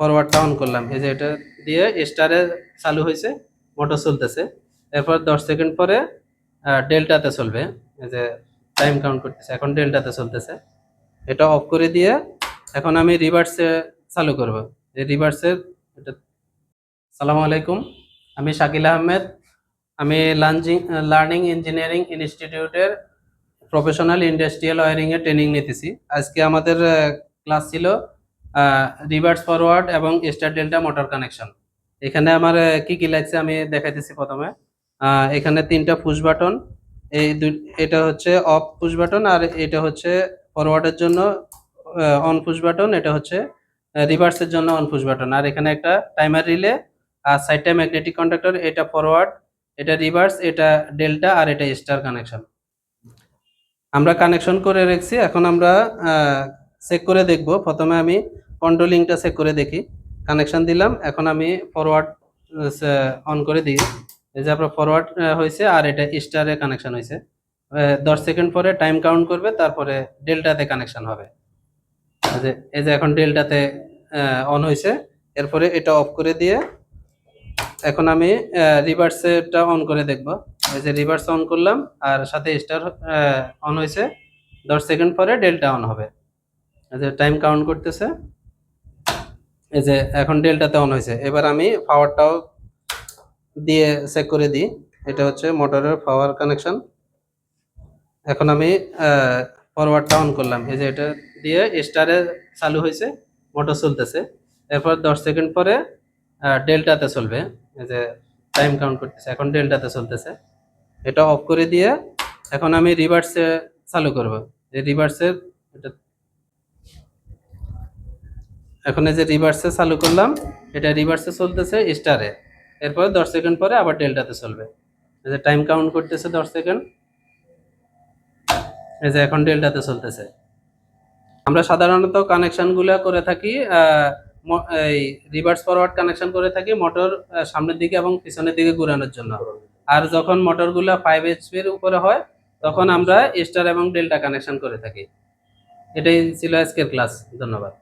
ফরওয়ার্ডটা on করলাম। এই যে এটা দিয়ে স্টারে চালু হয়েছে মোটর চলতেছে। এরপর দশ সেকেন্ড পরে ডেল্টাতে চলবে। এই যে টাইম কাউন্ট করতেছে, এখন ডেল্টাতে চলতেছে। এটা অফ করে দিয়ে এখন আমি রিভার্সে চালু করব। এই রিভার্সের এটা সালামু আলাইকুম। আমি শাকিল আহমেদ। আমি লার্নিং লার্নিং ইঞ্জিনিয়ারিং ইনস্টিটিউটের প্রফেশনাল ইন্ডাস্ট্রিয়াল ওয়ারিং এর ট্রেনিং নিতেছি। আজকে আমাদের ক্লাস ছিল রিভার্স ফরওয়ার্ড এবং স্টার ডেল্টা মোটর কানেকশন এখানে আমার কি কি লাগছে আমি দেখাইতেছি প্রথমে। এখানে তিনটা পুশ বাটন এই এটা হচ্ছে অফ পুশ বাটন আর এটা হচ্ছে ফরওয়ার্ডের জন্য অন পুশ বাটন এটা হচ্ছে রিভার্সের জন্য অন পুশ বাটন আর এখানে একটা টাইমার রিলে আর সাইডটা ম্যাগনেটিক কন্ডাক্টর এটা ফরওয়ার্ড এটা রিভার্স এটা ডেল্টা আর এটা স্টার কানেকশন আমরা কানেকশন করে রেখেছি, এখন আমরা চেক করে দেখব। প্রথমে আমি কন্ট্রোলিংটা চেক করে দেখি। কানেকশন দিলাম, এখন আমি ফরওয়ার্ড অন করে দিই। এই যে আপনার ফরওয়ার্ড হয়েছে আর এটা স্টারে কানেকশন হয়েছে। দশ সেকেন্ড পরে টাইম কাউন্ট করবে, তারপরে ডেল্টাতে কানেকশন হবে। এই যে এই যে এখন ডেল্টাতে অন হয়েছে। এরপরে এটা অফ করে দিয়ে এখন আমি রিভার্সেরটা অন করে দেখব। এই যে রিভার্স অন করলাম, আর সাথে স্টার অন হয়েছে। দশ সেকেন্ড পরে ডেল্টা অন হবে। যে টাইম কাউন্ট করতেছে, এই যে এখন ডেলটাতে অন হয়েছে। এবার আমি পাওয়ারটাও দিয়ে চেক করে দিই। এটা হচ্ছে মোটরের পাওয়ার কানেকশন এখন আমি ফরওয়ার্ডটা অন করলাম। এই যে এটা দিয়ে স্টারে চালু হয়েছে মোটর চলতেছে। এরপর দশ সেকেন্ড পরে ডেল্টাতে চলবে। এই যে টাইম কাউন্ট করতেছে, এখন ডেল্টাতে চলতেছে। এটা অফ করে দিয়ে এখন আমি রিভার্সে চালু করব। এই রিভার্সের এটা এখন এই যে রিভার্সে চালু করলাম, এটা রিভার্সে চলতেছে স্টারে এরপর দশ সেকেন্ড পরে আবার ডেল্টাতে চলবে। এই যে টাইম কাউন্ট করতেছে দশ সেকেন্ড এই যে এখন ডেল্টাতে চলতেছে। আমরা সাধারণত কানেকশনগুলো করে থাকি এই রিভার্স ফরওয়ার্ড কানেকশন করে থাকি মোটর সামনের দিকে এবং পিছনের দিকে ঘুরানোর জন্য। আর যখন মোটরগুলো ফাইভ এইচপির উপরে হয়, তখন আমরা স্টার এবং ডেল্টা কানেকশন করে থাকি। এটাই ছিল আজকের ক্লাস ধন্যবাদ।